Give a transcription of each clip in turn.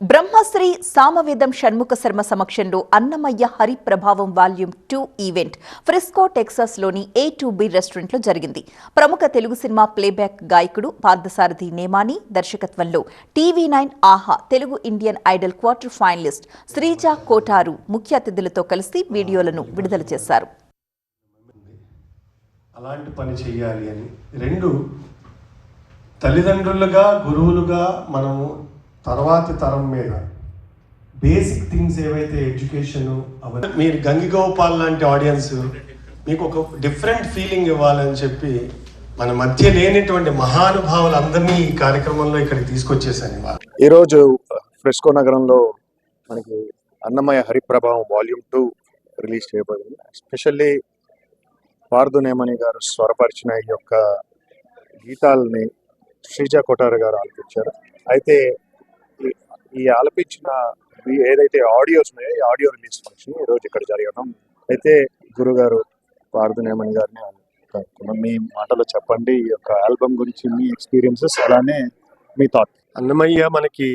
బ్రహ్మశ్రీ సామవేదం షణ్ముఖ శర్మ సమక్షంలో Annamayya Hariprabhavam volume two event Frisco టెక్సాస్లోని A two B రెస్టారెంట్లో జరిగింది. ప్రముఖ తెలుగు సినిమా ప్లేబ్యాక్ గాయకుడు పార్థసారథి నేమాని దర్శకత్వంలో TV nine aha Telugu Indian Idol quarter finalist Sreeja Kotaru ముఖ్య అతిథులతో కలిసి వీడియోలను విడుదల చేశారు. అలాంటి పని చేయాలి అని రెండు తల్లిదండ్రులుగా గురువులుగా మనము తర్వాతి తరం మీద బేసిక్ థింగ్స్ ఏవైతే ఎడ్యుకేషన్ అవన్నీ మీరు గంగిగోపాల్ లాంటి ఆడియన్స్ మీకు ఒక డిఫరెంట్ ఫీలింగ్ ఇవ్వాలని చెప్పి మన మధ్య లేనటువంటి మహానుభావులందరినీ ఈ కార్యక్రమంలో ఇక్కడికి తీసుకొచ్చేసాను ఇవాళ. ఈరోజు ఫ్రెస్కో నగరంలో మనకి Annamayya Hariprabhavam volume two release చేయబడింది. ఎస్పెషల్లీ పార్దునేమణి గారు స్వరపరిచిన ఈ యొక్క గీతాలని శ్రీజా కొటారు గారు ఆలపించారు. అయితే ఈ- ఆలపించిన ఏదైతే ఆడియోస్ ఉన్నాయో ఈ ఆడియో రిలీజ్ ఫంక్షన్ రోజు ఇక్కడ జరగడం అయితే గురుగారు పార్దునేమణి గారిని మీ మాటలో చెప్పండి ఈ యొక్క ఆల్బమ్ గురించి మీ ఎక్స్పీరియన్సెస్ అలానే మీ థాట్ అన్నమయ్య మనకి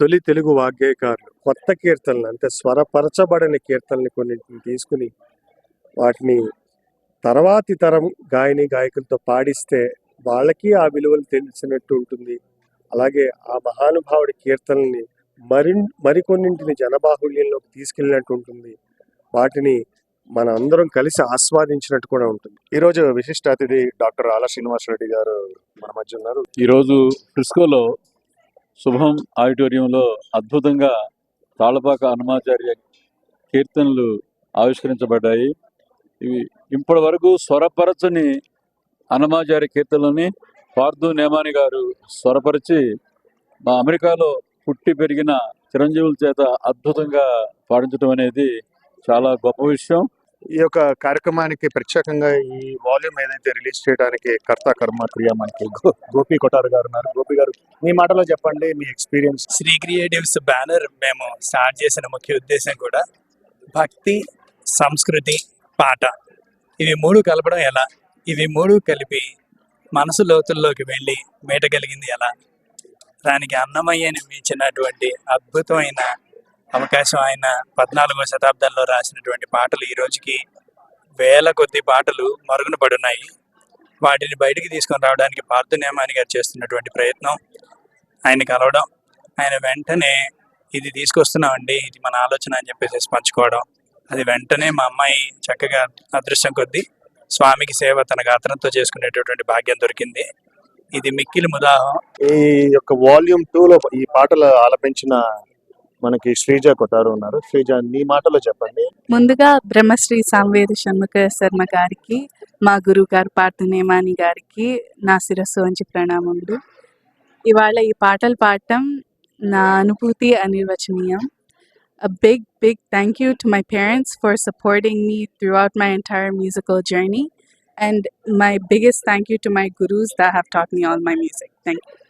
తొలి తెలుగు వాగ్గేయకారులు. కొత్త కీర్తనలు అంటే స్వరపరచబడని కీర్తనని కొన్నింటిని తీసుకుని వాటిని తర్వాతి తరం గాయని గాయకులతో పాడిస్తే వాళ్ళకి ఆ విలువలు తెలిసినట్టు ఉంటుంది. అలాగే ఆ మహానుభావుడి కీర్తనల్ని మరి మరికొన్నింటిని జనబాహుళ్యంలోకి తీసుకెళ్ళినట్టు ఉంటుంది. వాటిని మన అందరం కలిసి ఆస్వాదించినట్టు కూడా ఉంటుంది. ఈరోజు విశిష్ట అతిథి డాక్టర్ ఆల శ్రీనివాస్ రెడ్డి గారు మన మధ్య ఉన్నారు. ఈరోజు ఫ్రిస్కోలో శుభం ఆడిటోరియంలో అద్భుతంగా తాళపాక హనుమాచార్య కీర్తనలు ఆవిష్కరించబడ్డాయి. ఇవి ఇప్పటి వరకు స్వరపరచని హనుమాచార్య కీర్తనలని పార్థు నేమాని గారు స్వరపరిచి మా అమెరికాలో పుట్టి పెరిగిన చిరంజీవుల చేత అద్భుతంగా పాడించడం అనేది చాలా గొప్ప విషయం. ఈ యొక్క కార్యక్రమానికి ప్రత్యేకంగా ఈ వాల్యూమ్ ఏదైతే రిలీజ్ చేయడానికి కర్త కర్మ క్రియ మనకి గోపి కొటారు గారు ఉన్నారు. గోపి గారు మీ మాటలో చెప్పండి మీ ఎక్స్పీరియన్స్ శ్రీ క్రియేటివ్స్ బ్యానర్ మేము స్టార్ట్ చేసిన ముఖ్య ఉద్దేశం కూడా భక్తి సంస్కృతి పాట. ఇవి మూడు కలపడం ఎలా? ఇవి మూడు కలిపి మనసు లోతుల్లోకి వెళ్ళి మేటగలిగింది ఎలా దానికి అన్నమయ్యని మించినటువంటి అద్భుతమైన అవకాశం ఆయన పద్నాలుగో శతాబ్దంలో రాసినటువంటి పాటలు ఈ రోజుకి వేల కొద్ది పాటలు మరుగున పడున్నాయి. వాటిని బయటికి తీసుకొని రావడానికి పార్థునేమాని గారు చేస్తున్నటువంటి ప్రయత్నం ఆయన కలవడం ఆయన వెంటనే ఇది తీసుకొస్తున్నామండి ఇది మన ఆలోచన అని చెప్పేసి పంచుకోవడం అది వెంటనే మా అమ్మాయి చక్కగా అదృష్టం కొద్దీ స్వామికి సేవ తన గాత్రంతో చేసుకునేటటువంటి భాగ్యం దొరికింది. ఇది మిక్కిలి ముదాహం ఈ యొక్క వాల్యూమ్ టూ లో ఈ పాటలు ఆలపించిన మనకి శ్రీజ కొటారు ఉన్నారు. శ్రీజ మీ మాటలో చెప్పండి. ముందుగా బ్రహ్మశ్రీ సాంవేద షణ్ముఖ శర్మ గారికి మా గురువు గారు పార్థనేమాని గారికి నా శిరస్సు వంచి ప్రణామములు. ఇవాళ ఈ పాటలు పాడటం నా అనుభూతి అనిర్వచనీయం. A big, big thank you to my parents for supporting me throughout my entire musical journey. And my biggest thank you to my gurus that have taught me all my music. Thank you.